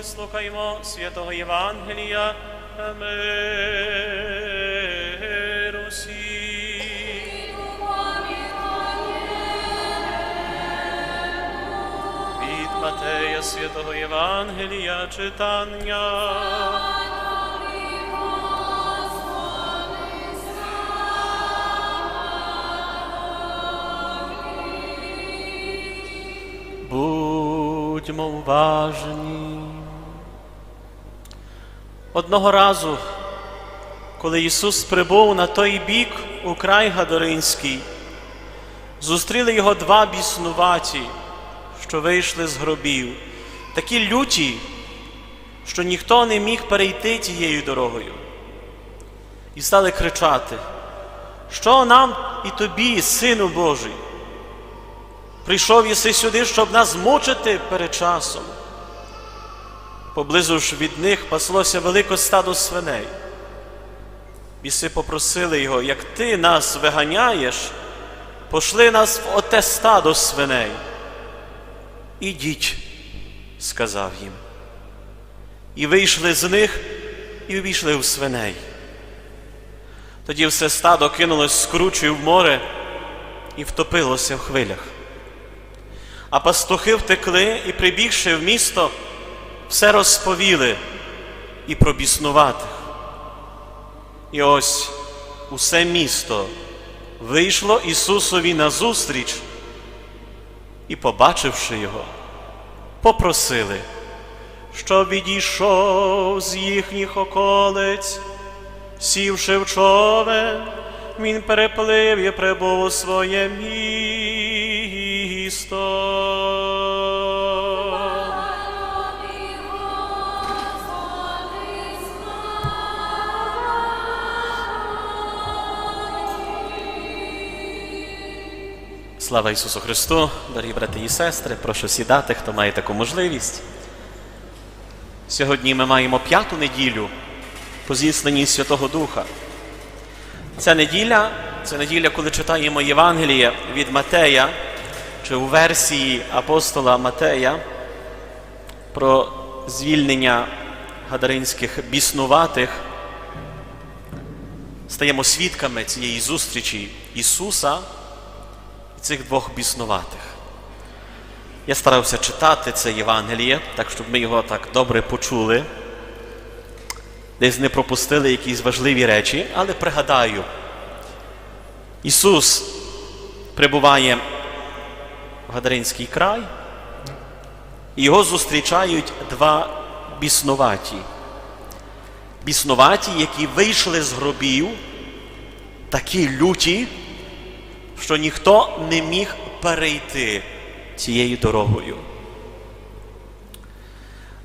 вислухаймо святого Євангелія. Миру всім. Від Матея святого Євангелія читання. Будьмо уважні. Одного разу, коли Ісус прибув на той бік у край Гадаринський, зустріли його два біснуваті, що вийшли з гробів, такі люті, що ніхто не міг перейти тією дорогою. І стали кричати, що нам і тобі, Сину Божий? Прийшов єси сюди, щоб нас мучити перед часом. Поблизу ж від них паслося велике стадо свиней. Біси попросили його, як ти нас виганяєш, пошли нас в оте стадо свиней. Ідіть, сказав їм. І вийшли з них і увійшли в свиней. Тоді все стадо кинулось з кручею в море і втопилося в хвилях. А пастухи втекли і, прибігши в місто, все розповіли і про біснуватих. І ось усе місто вийшло Ісусові назустріч і, побачивши його, попросили, щоб відійшов з їхніх околиць, сівши в човен, він переплив і прибув у своє місто. Слава Ісусу Христу, дорогі брати і сестри, прошу сідати, хто має таку можливість. Сьогодні ми маємо п'яту неділю по зісланні Святого Духа. Ця неділя це неділя, коли читаємо Євангеліє від Матея, чи у версії апостола Матея про звільнення гадаринських біснуватих. Стаємо свідками цієї зустрічі Ісуса цих двох біснуватих. Я старався читати це Євангеліє, так щоб ми його так добре почули, десь не пропустили якісь важливі речі, але пригадаю, Ісус прибуває в Гадаринський край, і його зустрічають два біснуваті. Біснуваті, які вийшли з гробів, такі люті, що ніхто не міг перейти цією дорогою.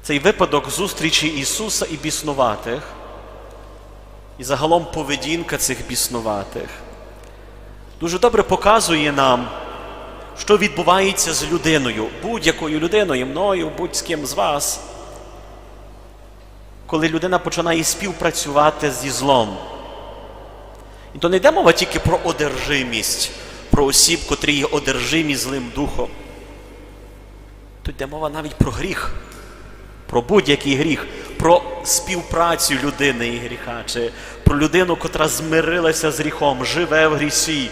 Цей випадок зустрічі Ісуса і біснуватих, і загалом поведінка цих біснуватих, дуже добре показує нам, що відбувається з людиною, будь-якою людиною, мною, будь з ким з вас, коли людина починає співпрацювати зі злом. То не йде мова тільки про одержимість, про осіб, котрі є одержимі злим духом. Тут йде мова навіть про гріх, про будь-який гріх, про співпрацю людини і гріха, чи про людину, котра змирилася з гріхом, живе в грісі.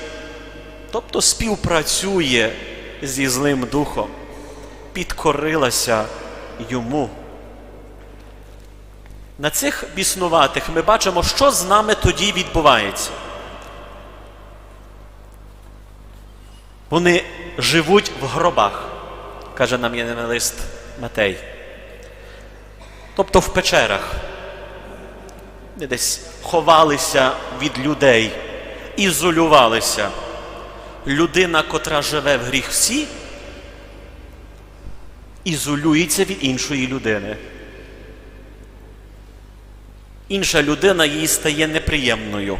Тобто співпрацює зі злим духом, підкорилася йому. На цих біснуватих ми бачимо, що з нами тоді відбувається. Вони живуть в гробах, каже нам євангелист Матей. Тобто в печерах, де десь ховалися від людей, ізолювалися. Людина, котра живе в гріхсі, ізолюється від іншої людини. Інша людина їй стає неприємною.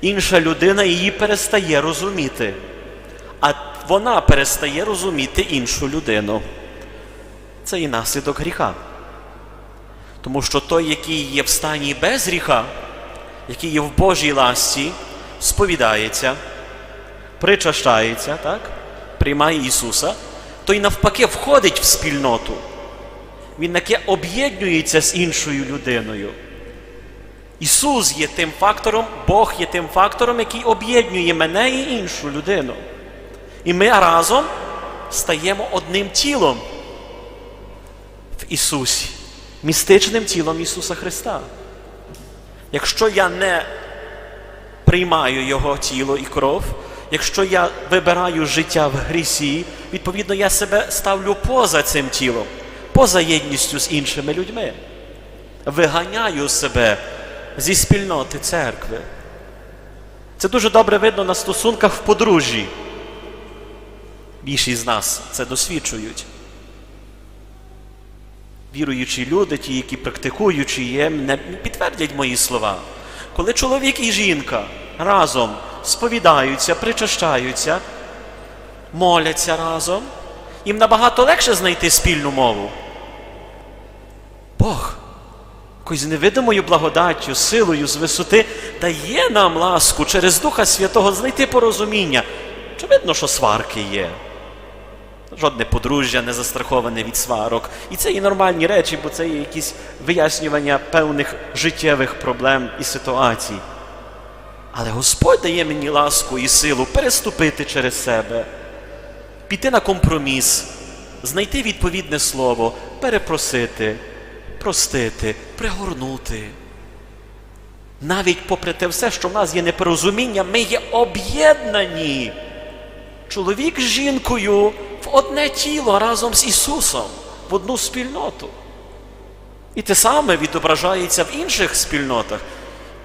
Інша людина її перестає розуміти, вона перестає розуміти іншу людину. Це і наслідок гріха. Тому що той, який є в стані без гріха, який є в Божій ласті, сповідається, причащається, так? приймає Ісуса, той навпаки входить в спільноту, Він таке об'єднується з іншою людиною. Ісус є тим фактором, Бог є тим фактором, який об'єднує мене і іншу людину. І ми разом стаємо одним тілом в Ісусі, містичним тілом Ісуса Христа. Якщо я не приймаю Його тіло і кров, якщо я вибираю життя в грісі, відповідно, я себе ставлю поза цим тілом, поза єдністю з іншими людьми. Виганяю себе зі спільноти церкви. Це дуже добре видно на стосунках в подружжі. Більшість з нас це досвідчують. Віруючі люди, ті, які практикуючі є, не підтвердять мої слова. Коли чоловік і жінка разом сповідаються, причащаються, моляться разом, їм набагато легше знайти спільну мову. Бог якоюсь невидимою благодаттю, силою з висоти дає нам ласку через Духа Святого знайти порозуміння. Очевидно, що сварки є. Жодне подружжя не застраховане від сварок. І це і нормальні речі, бо це є якісь вияснювання певних життєвих проблем і ситуацій. Але Господь дає мені ласку і силу переступити через себе, піти на компроміс, знайти відповідне слово, перепросити, простити, пригорнути. Навіть попри те все, що в нас є непорозуміння, ми є об'єднані. Чоловік з жінкою в одне тіло разом з Ісусом, в одну спільноту. І те саме відображається в інших спільнотах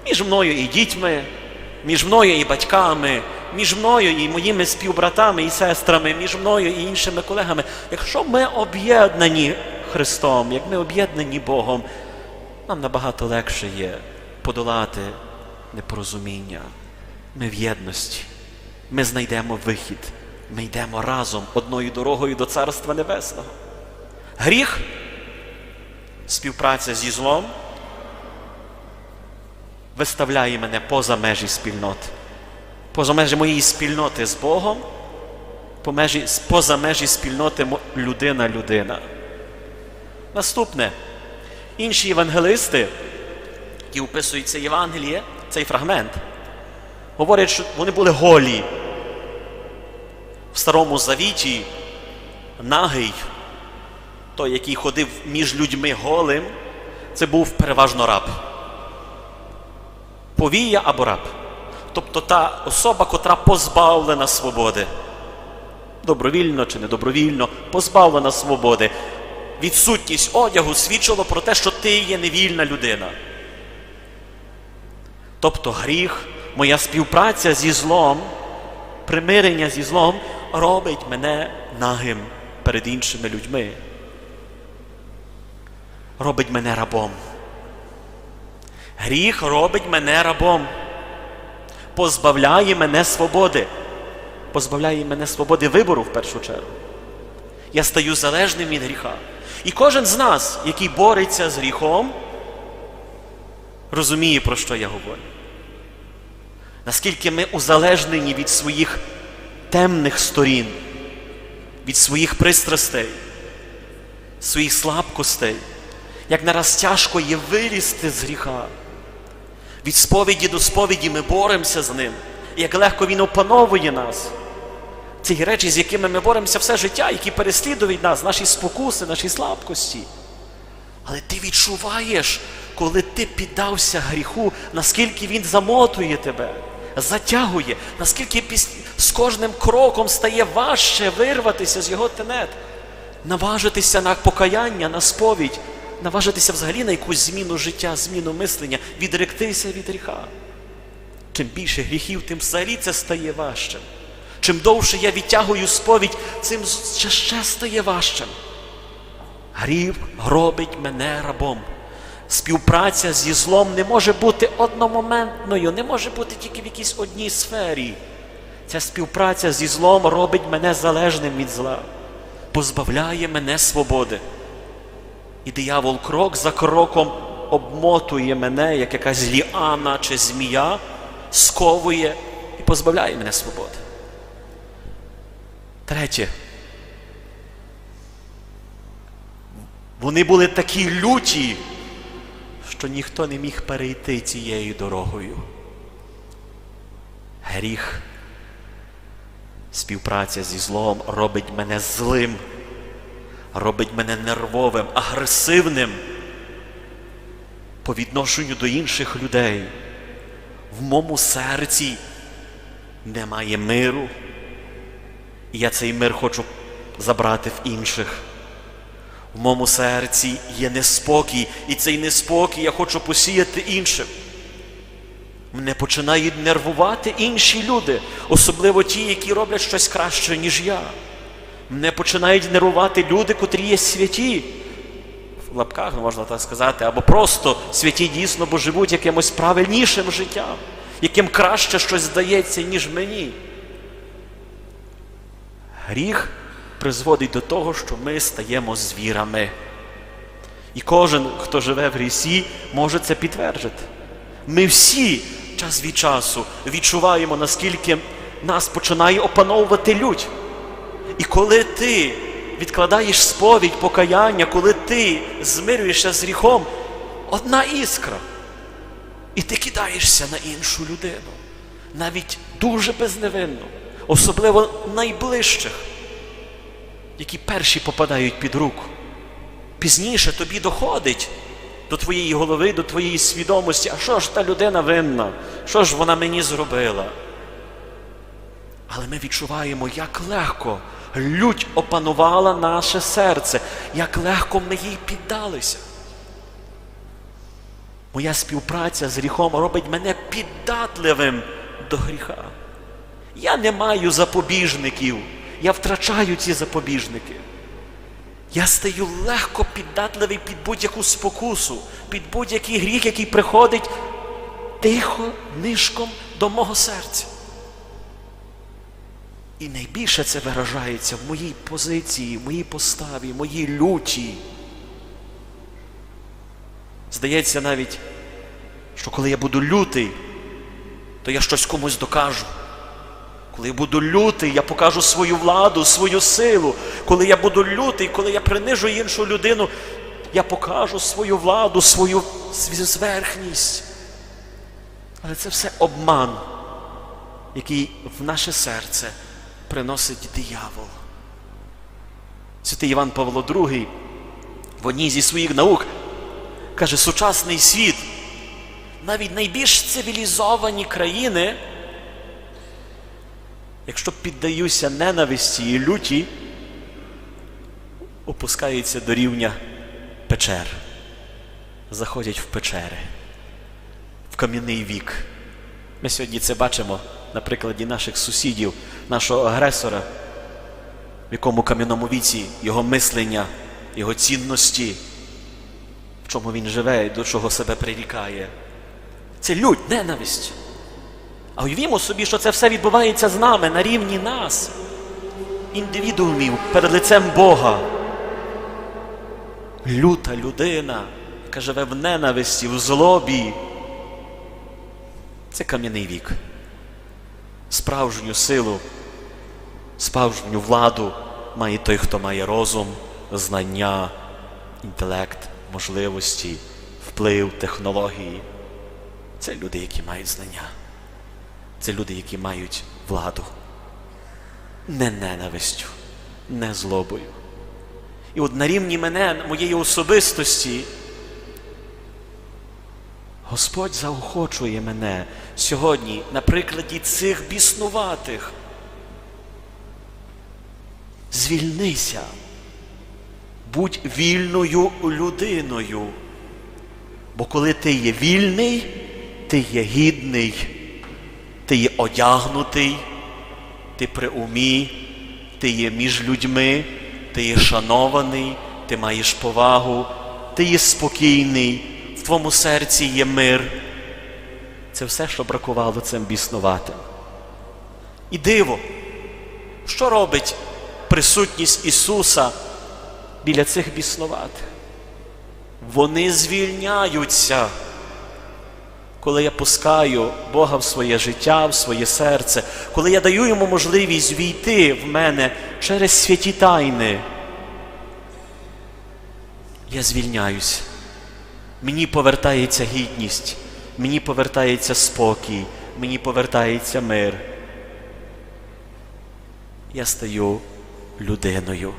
між мною і дітьми, між мною і батьками, між мною і моїми співбратами і сестрами, між мною і іншими колегами. Якщо ми об'єднані Христом, як ми об'єднані Богом, нам набагато легше є подолати непорозуміння. Ми в єдності. Ми знайдемо вихід. Ми йдемо разом одною дорогою до Царства Небесного. Гріх, співпраця зі злом виставляє мене поза межі спільноти, поза межі моєї спільноти з Богом, поза межі спільноти людина-людина. Наступне. Інші євангелисти, які описують це Євангеліє, цей фрагмент, говорять, що вони були голі. В Старому Завіті нагий, той, який ходив між людьми голим, це був переважно раб. Повія або раб. Тобто та особа, котра позбавлена свободи. Добровільно чи недобровільно, позбавлена свободи. Відсутність одягу свідчило про те, що ти є невільна людина. Тобто гріх, моя співпраця зі злом, примирення зі злом робить мене нагим перед іншими людьми. Робить мене рабом. Гріх робить мене рабом, позбавляє мене свободи, позбавляє мене свободи вибору в першу чергу. Я стаю залежним від гріха. І кожен з нас, який бореться з гріхом, розуміє, про що я говорю. Наскільки ми узалежнені від своїх темних сторін, від своїх пристрастей, своїх слабкостей, як нараз тяжко є вилізти з гріха. Від сповіді до сповіді ми боремося з ним, і як легко він опановує нас. Ці речі, з якими ми боремося все життя, які переслідують нас, наші спокуси, наші слабкості. Але ти відчуваєш, коли ти піддався гріху, наскільки він замотує тебе, затягує, наскільки з кожним кроком стає важче вирватися з його тенет, наважитися на покаяння, на сповідь, наважитися взагалі на якусь зміну життя, зміну мислення, відректися від гріха. Чим більше гріхів, тим взагалі це стає важчим. Чим довше я відтягую сповідь, цим ще, ще стає важчим. Гріх робить мене рабом. Співпраця зі злом не може бути одномоментною, не може бути тільки в якійсь одній сфері. Ця співпраця зі злом робить мене залежним від зла, позбавляє мене свободи. І диявол крок за кроком обмотує мене, як якась ліана чи змія, сковує і позбавляє мене свободи. Третє. Вони були такі люті, що ніхто не міг перейти цією дорогою. Гріх, співпраця зі злом робить мене злим, робить мене нервовим, агресивним по відношенню до інших людей. В моєму серці немає миру, і я цей мир хочу забрати в інших. В моєму серці є неспокій, і цей неспокій я хочу посіяти іншим. Мене починають нервувати інші люди, особливо ті, які роблять щось краще, ніж я. Мене починають нервувати люди, котрі є святі, в лапках, ну, можна так сказати, або просто святі дійсно, бо живуть якимось правильнішим життям, яким краще щось здається, ніж мені. Гріх призводить до того, що ми стаємо звірами. І кожен, хто живе в грісі, може це підтвердити. Ми всі час від часу відчуваємо, наскільки нас починає опановувати лють. І коли ти відкладаєш сповідь, покаяння, коли ти змирюєшся з гріхом, одна іскра. І ти кидаєшся на іншу людину, навіть дуже безневинно, особливо найближчих, які перші попадають під руку. Пізніше тобі доходить до твоєї голови, до твоєї свідомості, а що ж та людина винна? Що ж вона мені зробила? Але ми відчуваємо, як легко лють опанувала наше серце, як легко ми їй піддалися. Моя співпраця з гріхом робить мене піддатливим до гріха. Я не маю запобіжників, я втрачаю ці запобіжники. Я стаю легко піддатливий під будь-яку спокусу, під будь-який гріх, який приходить тихо, нишком до мого серця. І найбільше це виражається в моїй позиції, в моїй поставі, в моїй люті. Здається навіть, що коли я буду лютий, то я щось комусь докажу. Коли я буду лютий, я покажу свою владу, свою силу. Коли я буду лютий, коли я принижу іншу людину, я покажу свою владу, свою зверхність. Але це все обман, який в наше серце приносить диявол. Святий Іван Павло II в одній зі своїх наук каже, сучасний світ, навіть найбільш цивілізовані країни, якщо піддаються ненависті і люті, опускаються до рівня печер, заходять в печери, в кам'яний вік. Ми сьогодні це бачимо на прикладі наших сусідів, нашого агресора, в якому кам'яному віці його мислення, його цінності, в чому він живе і до чого себе прирікає. Це лють, ненависть. А уявімо собі, що це все відбувається з нами на рівні нас, індивідуумів перед лицем Бога. Люта людина, яка живе в ненависті, в злобі. Це кам'яний вік. Справжню силу, справжню владу має той, хто має розум, знання, інтелект, можливості, вплив, технології. Це люди, які мають знання. Це люди, які мають владу. Не ненавистю, не злобою. І от на рівні мене, моєї особистості, Господь заохочує мене сьогодні на прикладі цих біснуватих. Звільнися, будь вільною людиною. Бо коли ти є вільний, ти є гідний, ти є одягнутий, ти при умі, ти є між людьми, ти є шанований, ти маєш повагу, ти є спокійний, в твоєму серці є мир. Це все, що бракувало цим біснуватим. І диво, що робить присутність Ісуса біля цих біснуватих? Вони звільняються. Коли я пускаю Бога в своє життя, в своє серце, коли я даю йому можливість війти в мене через святі тайни, я звільняюсь. Мені повертається гідність, мені повертається спокій, мені повертається мир. Я стаю людиною.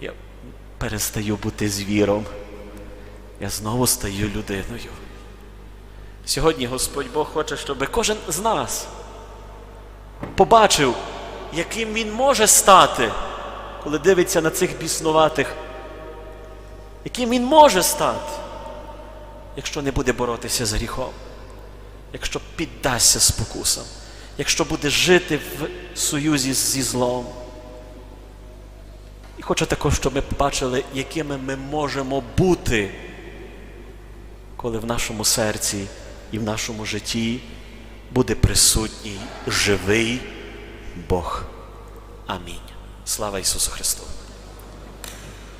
Я перестаю бути звіром. Я знову стаю людиною. Сьогодні Господь Бог хоче, щоб кожен з нас побачив, яким він може стати, коли дивиться на цих біснуватих, яким він може стати, якщо не буде боротися з гріхом, якщо піддасться спокусам, якщо буде жити в союзі зі злом. І хочу також, щоб ми побачили, якими ми можемо бути, коли в нашому серці і в нашому житті буде присутній живий Бог. Амінь. Слава Ісусу Христу!